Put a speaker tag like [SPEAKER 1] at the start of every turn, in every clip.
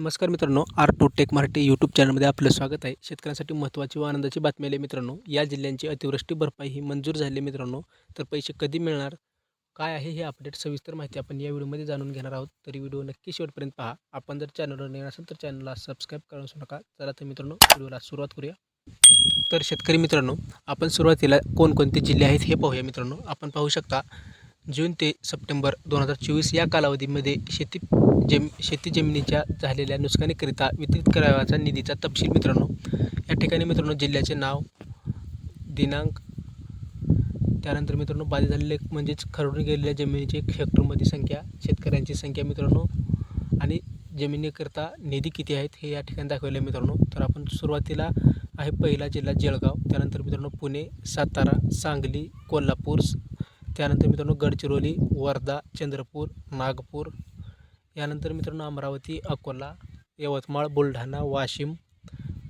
[SPEAKER 1] नमस्कार मित्रांनो R two tech Marathi YouTube चॅनलमध्ये आपलं स्वागत आहे. शेतकऱ्यांसाठी महत्त्वाची व आनंदाची बातमी आली मित्रांनो. या जिल्ह्यांची अतिवृष्टी भरपाई ही मंजूर झाली मित्रांनो. तर पैसे कधी मिळणार काय आहे हे अपडेट सविस्तर माहिती आपण या व्हिडिओमध्ये जाणून घेणार आहोत. तरी व्हिडिओ नक्की शेवटपर्यंत पहा. आपण जर चॅनलवर नवीन असेल तर चॅनलला सबस्क्राईब करू नका. चला तर मित्रांनो व्हिडिओला सुरुवात करूया. तर शेतकरी मित्रांनो आपण सुरुवातीला कोणकोणते जिल्हे आहेत हे पाहूया मित्रांनो. आपण पाहू शकता जून ते सप्टेंबर दोन हजार चोवीस या कालावधीमध्ये शेती जम शेती जमिनीच्या झालेल्या नुकसानीकरिता वितरित करावयाचा निधीचा तपशील मित्रांनो या ठिकाणी मित्रांनो जिल्ह्याचे नाव दिनांक त्यानंतर मित्रांनो बाधित झालेले म्हणजेच खरडून गेलेल्या जमिनीची हेक्टरमध्ये संख्या शेतकऱ्यांची संख्या मित्रांनो आणि जमिनीकरता निधी किती आहेत हे या ठिकाणी दाखवले मित्रांनो. तर आपण सुरुवातीला आहे पहिला जिल्हा जळगाव त्यानंतर मित्रांनो पुणे सातारा सांगली कोल्हापूर त्यानंतर मित्रांनो गडचिरोली वर्धा चंद्रपूर नागपूर यानंतर मित्रांनो अमरावती अकोला यवतमाळ बुलढाणा वाशिम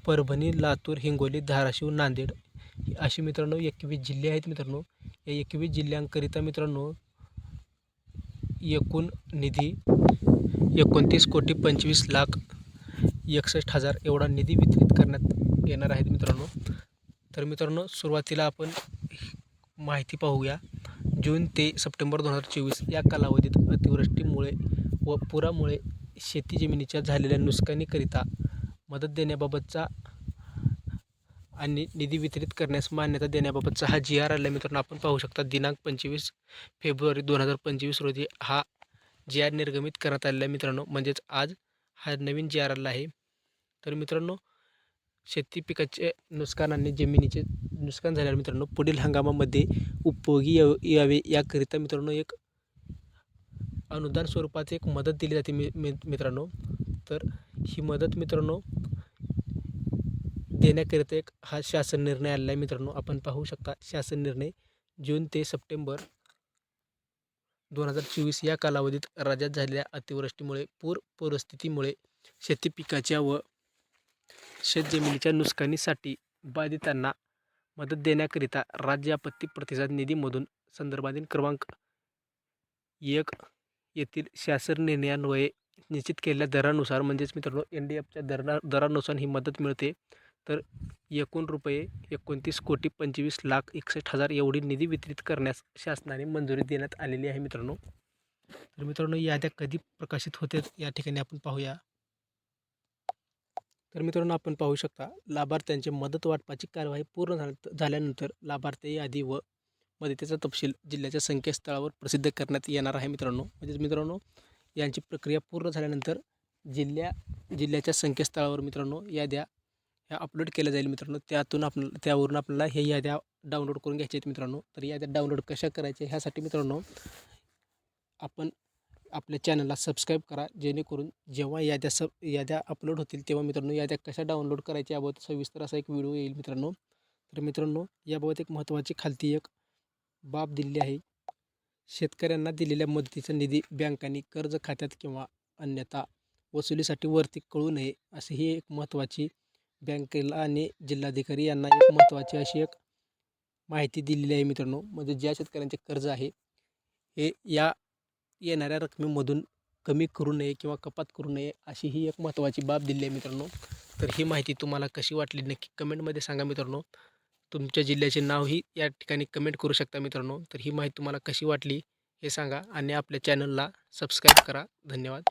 [SPEAKER 1] परभणी लातूर हिंगोली धाराशिव नांदेड असे मित्रांनो एकवीस जिल्हे आहेत मित्रांनो. या एकवीस जिल्ह्यांकरिता मित्रांनो एकूण निधी एकोणतीस कोटी पंचवीस लाख एकसष्ट हजार एवढा निधी वितरित करण्यात येणार आहेत मित्रांनो. तर मित्रांनो सुरुवातीला आपण माहिती पाहूया. जून ते सप्टेंबर दोन हजार चोवीस या कालावधीत अतिवृष्टीमुळे व पुरामुळे शेती जमिनीच्या झालेल्या नुकसानीकरिता मदत देण्याबाबतचा आणि निधी वितरित करण्यास मान्यता देण्याबाबतचा हा जी आर आला मित्रांनो आपण पाहू शकता दिनांक पंचवीस फेब्रुवारी दोन हजार पंचवीस रोजी हा जी आर निर्गमित करण्यात आलेला आहे. मित्रांनो म्हणजेच आज हा नवीन जी आर आला आहे. तर मित्रांनो शेती पिकाचे नुकसान आणि जमिनीचे नुकसान झाल्यावर मित्रांनो पुढील हंगामामध्ये उपयोगी याव यावे याकरिता मित्रांनो एक अनुदान स्वरूपात एक मदत दिली जाते मि मि मित्रांनो. तर ही मदत मित्रांनो देण्याकरिता एक हा शासन निर्णय आलेला आहे मित्रांनो. आपण पाहू शकता शासन निर्णय जून ते सप्टेंबर दोन हजार चोवीस या कालावधीत राज्यात झालेल्या अतिवृष्टीमुळे पूर परिस्थितीमुळे शेती पिकाच्या व शेतजमिनीच्या नुकसानीसाठी बाधितांना मदत देण्याकरिता राज्य आपत्ती प्रतिसाद निधीमधून संदर्भाधीन क्रमांक एक येथील शासन निर्णयान्वये निश्चित केलेल्या दरानुसार म्हणजेच मित्रांनो एन डी एफच्या दरा दरानुसार ही मदत मिळते तर एकूण रुपये एकोणतीस कोटी पंचवीस लाख एकसष्ट हजार एवढी निधी वितरित करण्यास शासनाने मंजुरी देण्यात आलेली आहे मित्रांनो. तर मित्रांनो याद्या कधी प्रकाशित होते? या ठिकाणी आपण पाहूया. तर मित्रांनो आपण पाहू शकता लाभार्थ्यांची मदत वाटपाची कारवाई पूर्ण झाल्या झाल्यानंतर लाभार्थी यादी व मदतीचा तपशील जिल्ह्याच्या संकेतस्थळावर प्रसिद्ध करण्यात येणार आहे मित्रांनो. म्हणजेच मित्रांनो यांची प्रक्रिया पूर्ण झाल्यानंतर जिल्ह्या जिल्ह्याच्या संकेतस्थळावर मित्रांनो याद्या ह्या अपलोड केल्या जाईल मित्रांनो. त्यातून आपण त्यावरून आपल्याला हे याद्या डाउनलोड करून घ्यायच्या आहेत मित्रांनो. तर याद्या डाउनलोड कशा करायच्या ह्यासाठी मित्रांनो आपण आपल्या चॅनलला सबस्क्राईब करा जेणेकरून जेव्हा याद्या सब याद्या अपलोड होतील तेव्हा मित्रांनो याद्या कशा डाउनलोड करायच्या याबाबत सविस्तर असा एक व्हिडिओ येईल मित्रांनो. तर मित्रांनो याबाबत एक महत्त्वाची खालती एक बाब दिलेली आहे. शेतकऱ्यांना दिलेल्या मदतीचा निधी बँकांनी कर्ज खात्यात किंवा अन्यथा वसुलीसाठी वरती कळू नये अशी ही एक महत्त्वाची बँकेला आणि जिल्हाधिकारी यांना एक महत्त्वाची अशी एक माहिती दिलेली आहे मित्रांनो. म्हणजे ज्या शेतकऱ्यांचे कर्ज आहे हे या येणाऱ्या रकमेमधून कमी करू नये किंवा कपात करू नये अशी ही एक महत्त्वाची बाब दिली आहे मित्रांनो. तर ही माहिती तुम्हाला कशी वाटली नक्की कमेंटमध्ये सांगा मित्रांनो. तुमच्या जिल्ह्याचे नावही या ठिकाणी कमेंट करू शकता मित्रांनो. तर ही माहिती तुम्हाला कशी वाटली हे सांगा आणि आपल्या चॅनलला सबस्क्राईब करा. धन्यवाद.